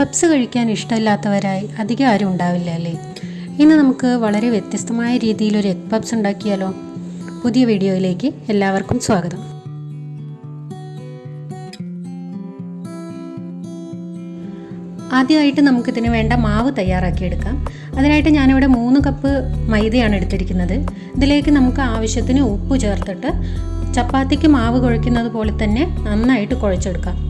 Puffs കഴിക്കാൻ ഇഷ്ടമില്ലാത്തവരായി അധികം ആരും ഉണ്ടാവില്ല അല്ലേ? ഇന്ന് നമുക്ക് വളരെ വ്യത്യസ്തമായ രീതിയിൽ ഒരു എഗ് പപ്സ് ഉണ്ടാക്കിയാലോ? പുതിയ വീഡിയോയിലേക്ക് എല്ലാവർക്കും സ്വാഗതം. ആദ്യമായിട്ട് നമുക്കിതിന് വേണ്ട മാവ് തയ്യാറാക്കിയെടുക്കാം. അതിനായിട്ട് ഞാനിവിടെ മൂന്ന് കപ്പ് മൈദയാണ് എടുത്തിരിക്കുന്നത്. ഇതിലേക്ക് നമുക്ക് ആവശ്യത്തിന് ഉപ്പ് ചേർത്തിട്ട് ചപ്പാത്തിക്ക് മാവ് കുഴയ്ക്കുന്നത് പോലെ തന്നെ നന്നായിട്ട് കുഴച്ചെടുക്കാം.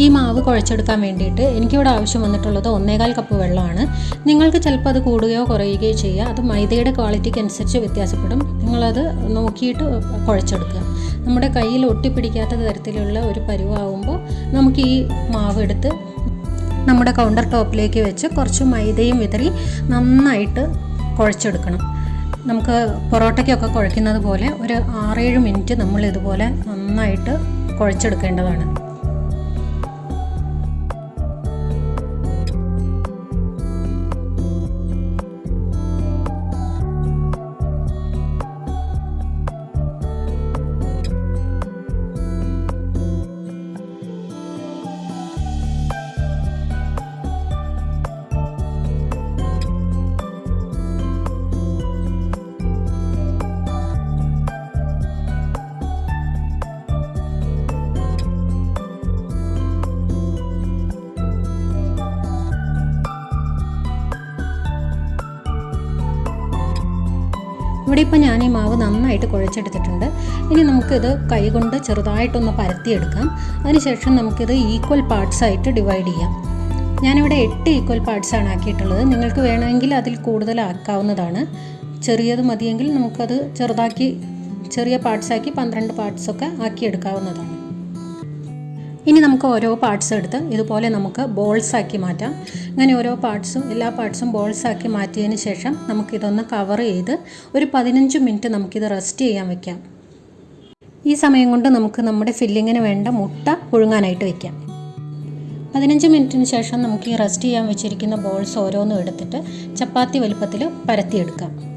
ഈ മാവ് കുഴച്ചെടുക്കാൻ വേണ്ടിയിട്ട് എനിക്കിവിടെ ആവശ്യം വന്നിട്ടുള്ളത് ഒന്നേകാൽ കപ്പ് വെള്ളമാണ്. നിങ്ങൾക്ക് ചിലപ്പോൾ അത് കൂടുകയോ കുറയുകയോ ചെയ്യുക അത് മൈദയുടെ ക്വാളിറ്റിക്ക് അനുസരിച്ച് വ്യത്യാസപ്പെടും. നിങ്ങളത് നോക്കിയിട്ട് കുഴച്ചെടുക്കുക. നമ്മുടെ കയ്യിൽ ഒട്ടിപ്പിടിക്കാത്ത തരത്തിലുള്ള ഒരു പരുവാകുമ്പോൾ നമുക്ക് ഈ മാവ് എടുത്ത് നമ്മുടെ കൗണ്ടർ ടോപ്പിലേക്ക് വെച്ച് കുറച്ച് മൈദയും വിതറി നന്നായിട്ട് കുഴച്ചെടുക്കണം. നമുക്ക് പൊറോട്ടയ്ക്കൊക്കെ കുഴയ്ക്കുന്നത് പോലെ ഒരു ആറേഴ് മിനിറ്റ് നമ്മൾ ഇതുപോലെ നന്നായിട്ട് കുഴച്ചെടുക്കേണ്ടതാണ്. ഇവിടെ ഇപ്പോൾ ഞാൻ ഈ മാവ് നന്നായിട്ട് കുഴച്ചെടുത്തിട്ടുണ്ട്. ഇനി നമുക്കിത് കൈകൊണ്ട് ചെറുതായിട്ടൊന്ന് പരത്തിയെടുക്കാം. അതിനുശേഷം നമുക്കിത് ഈക്വൽ പാർട്സ് ആയിട്ട് ഡിവൈഡ് ചെയ്യാം. ഞാനിവിടെ എട്ട് ഈക്വൽ പാർട്സ് ആണ് ആക്കിയിട്ടുള്ളത്. നിങ്ങൾക്ക് വേണമെങ്കിൽ അതിൽ കൂടുതലാക്കാവുന്നതാണ് ചെറിയത് മതിയെങ്കിൽ നമുക്കത് ചെറുതാക്കി ചെറിയ പാർട്സാക്കി പന്ത്രണ്ട് പാർട്സൊക്കെ ആക്കിയെടുക്കാവുന്നതാണ്. ഇനി നമുക്ക് ഓരോ പാർട്സ് എടുത്ത് ഇതുപോലെ നമുക്ക് ബോൾസ് ആക്കി മാറ്റാം. അങ്ങനെ ഓരോ പാർട്സും എല്ലാ പാർട്സും ബോൾസ് ആക്കി മാറ്റിയതിന് ശേഷം നമുക്കിതൊന്ന് കവർ ചെയ്ത് ഒരു പതിനഞ്ച് മിനിറ്റ് നമുക്കിത് റെസ്റ്റ് ചെയ്യാൻ വെക്കാം. ഈ സമയം കൊണ്ട് നമുക്ക് നമ്മുടെ ഫില്ലിങ്ങിന് വേണ്ട മുട്ട പുഴുങ്ങാനായിട്ട് വെക്കാം. പതിനഞ്ച് മിനിറ്റിന് ശേഷം നമുക്ക് ഈ റെസ്റ്റ് ചെയ്യാൻ വെച്ചിരിക്കുന്ന ബോൾസ് ഓരോന്നും എടുത്തിട്ട് ചപ്പാത്തി വലുപ്പത്തിൽ പരത്തിയെടുക്കാം.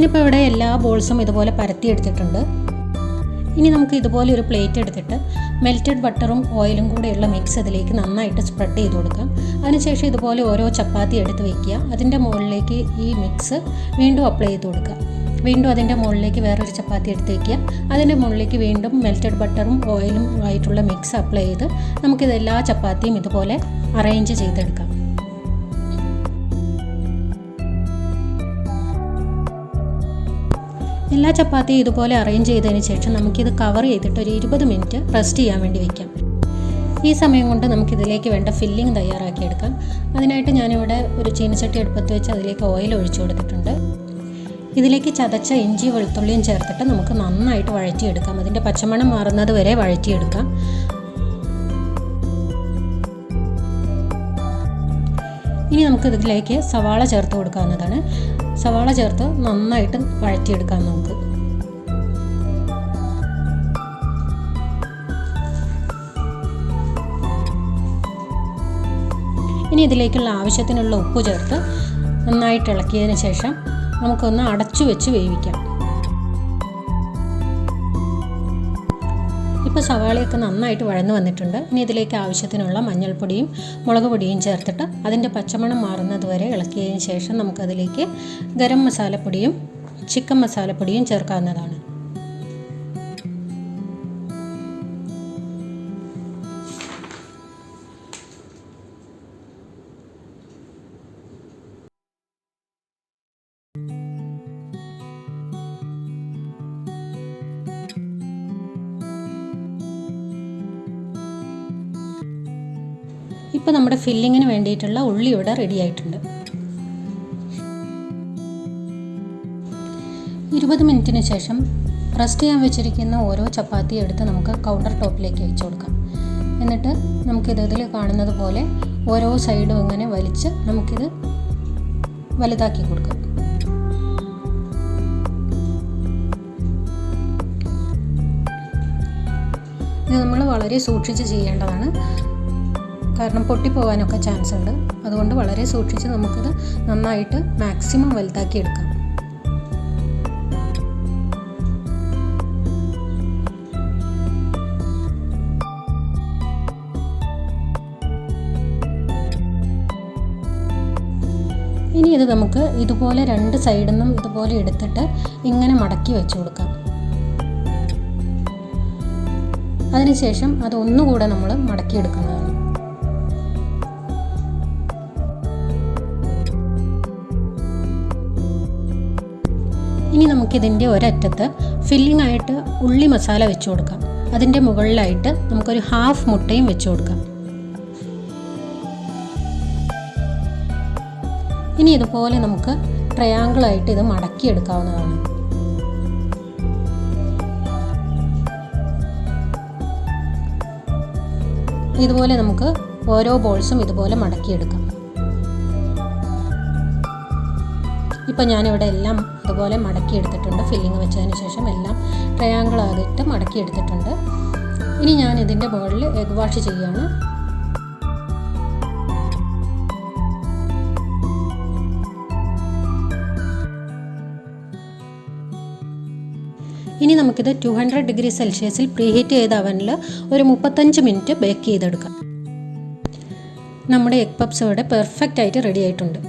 ഞാനിപ്പോൾ ഇവിടെ എല്ലാ ബോൾസും ഇതുപോലെ പരത്തി എടുത്തിട്ടുണ്ട്. ഇനി നമുക്ക് ഇതുപോലെ ഒരു പ്ലേറ്റ് എടുത്തിട്ട് മെൽറ്റഡ് ബട്ടറും ഓയിലും കൂടെയുള്ള മിക്സ് ഇതിലേക്ക് നന്നായിട്ട് സ്പ്രെഡ് ചെയ്ത് കൊടുക്കാം. അതിനുശേഷം ഇതുപോലെ ഓരോ ചപ്പാത്തി എടുത്ത് വയ്ക്കുക അതിന്റെ മുകളിലേക്ക് ഈ മിക്സ് വീണ്ടും അപ്ലൈ ചെയ്ത് കൊടുക്കുക. വീണ്ടും അതിന്റെ മുകളിലേക്ക് വേറൊരു ചപ്പാത്തി എടുത്ത് വയ്ക്കുക അതിന്റെ മുകളിലേക്ക് വീണ്ടും മെൽറ്റഡ് ബട്ടറും ഓയിലും ആയിട്ടുള്ള മിക്സ് അപ്ലൈ ചെയ്ത് നമുക്കിത് എല്ലാ ചപ്പാത്തിയും ഇതുപോലെ അറേഞ്ച് ചെയ്തെടുക്കാം. എല്ലാ ചപ്പാത്തിയും ഇതുപോലെ അറേഞ്ച് ചെയ്തതിന് ശേഷം നമുക്കിത് കവർ ചെയ്തിട്ട് ഒരു ഇരുപത് മിനിറ്റ് റെസ്റ്റ് ചെയ്യാൻ വേണ്ടി വെക്കാം. ഈ സമയം കൊണ്ട് നമുക്കിതിലേക്ക് വേണ്ട ഫില്ലിംഗ് തയ്യാറാക്കിയെടുക്കാം. അതിനായിട്ട് ഞാനിവിടെ ഒരു ചീനച്ചട്ടി എടുപ്പത്ത് വെച്ച് അതിലേക്ക് ഓയിൽ ഒഴിച്ചു കൊടുത്തിട്ടുണ്ട്. ഇതിലേക്ക് ചതച്ച ഇഞ്ചി വെളുത്തുള്ളിയും ചേർത്തിട്ട് നമുക്ക് നന്നായിട്ട് വഴറ്റിയെടുക്കാം. അതിന്റെ പച്ചമണം മാറുന്നത് വരെ വഴറ്റിയെടുക്കാം. ഇനി നമുക്ക് ഇതിലേക്ക് സവാള ചേർത്ത് കൊടുക്കാവുന്നതാണ്. സവാള ചേർത്ത് നന്നായിട്ട് വഴറ്റിയെടുക്കാം നമുക്ക്. ഇനി ഇതിലേക്കുള്ള ആവശ്യത്തിനുള്ള ഉപ്പ് ചേർത്ത് നന്നായിട്ട് ഇളക്കിയതിന് ശേഷം നമുക്കൊന്ന് അടച്ചു വെച്ച് വേവിക്കാം. ഇപ്പോൾ സവാളയൊക്കെ നന്നായിട്ട് വഴന്നു വന്നിട്ടുണ്ട്. ഇനി ഇതിലേക്ക് ആവശ്യത്തിനുള്ള മഞ്ഞൾപ്പൊടിയും മുളക് പൊടിയും ചേർത്തിട്ട് അതിന്റെ പച്ചമണം മാറുന്നത് വരെ ഇളക്കിയതിന് ശേഷം നമുക്കതിലേക്ക് ഗരം മസാലപ്പൊടിയും ചിക്കൻ മസാലപ്പൊടിയും ചേർക്കാവുന്നതാണ്. ഇപ്പോൾ നമ്മുടെ ഫില്ലിങ്ങിന് വേണ്ടിയിട്ടുള്ള ഉള്ളി ഇവിടെ റെഡി ആയിട്ടുണ്ട്. ഇരുപത് മിനിറ്റിന് ശേഷം റെസ്റ്റ് ചെയ്യാൻ വെച്ചിരിക്കുന്ന ഓരോ ചപ്പാത്തി എടുത്ത് നമുക്ക് കൗണ്ടർ ടോപ്പിലേക്ക് വെച്ച് കൊടുക്കാം. എന്നിട്ട് നമുക്കിത് ഇതിൽ കാണുന്നത് പോലെ ഓരോ സൈഡും ഇങ്ങനെ വലിച്ച് നമുക്കിത് വലുതാക്കി കൊടുക്കാം. ഇത് നമ്മൾ വളരെ സൂക്ഷിച്ച് ചെയ്യേണ്ടതാണ്. കാരണം പൊട്ടിപ്പോകാനൊക്കെ ചാൻസ് ഉണ്ട് അതുകൊണ്ട് വളരെ സൂക്ഷിച്ച് നമുക്കിത് നന്നായിട്ട് മാക്സിമം വലുതാക്കി എടുക്കാം. ഇനി ഇത് നമുക്ക് ഇതുപോലെ രണ്ട് സൈഡിൽ നിന്നും ഇതുപോലെ എടുത്തിട്ട് ഇങ്ങനെ മടക്കി വെച്ച് കൊടുക്കാം. അതിനുശേഷം അത് ഒന്നുകൂടെ നമ്മൾ മടക്കിയെടുക്കുന്നതാണ് ഇനി നമുക്കിതിന്റെ ഒരറ്റത്ത് ഫില്ലിംഗ് ആയിട്ട് ഉള്ളി മസാല വെച്ച് കൊടുക്കാം. അതിന്റെ മുകളിലായിട്ട് നമുക്കൊരു ഹാഫ് മുട്ടയും വെച്ച് കൊടുക്കാം. ഇനി ഇതുപോലെ നമുക്ക് ട്രയാങ്കിളായിട്ട് ഇത് മടക്കിയെടുക്കാവുന്നതാണ്. ഇതുപോലെ നമുക്ക് ഓരോ ബോൾസും ഇതുപോലെ മടക്കിയെടുക്കാം. ഇപ്പം ഞാനിവിടെ എല്ലാം ഇതുപോലെ മടക്കിയെടുത്തിട്ടുണ്ട് ഫില്ലിങ് വെച്ചതിന് ശേഷം എല്ലാം ട്രയാങ്കിൾ ആയിട്ട് മടക്കിയെടുത്തിട്ടുണ്ട് ഇനി ഞാൻ ഇതിന്റെ മുകളിൽ എഗ് വാഷ് ചെയ്യുകയാണ് ഇനി നമുക്കിത് ടു ഹൺഡ്രഡ് ഡിഗ്രി സെൽഷ്യസിൽ പ്രീഹീറ്റ് ചെയ്ത അവനിൽ ഒരു മുപ്പത്തഞ്ച് മിനിറ്റ് ബേക്ക് ചെയ്തെടുക്കാം. നമ്മുടെ എഗ് പപ്സ് ഇവിടെ പെർഫെക്റ്റ് ആയിട്ട് റെഡി ആയിട്ടുണ്ട്.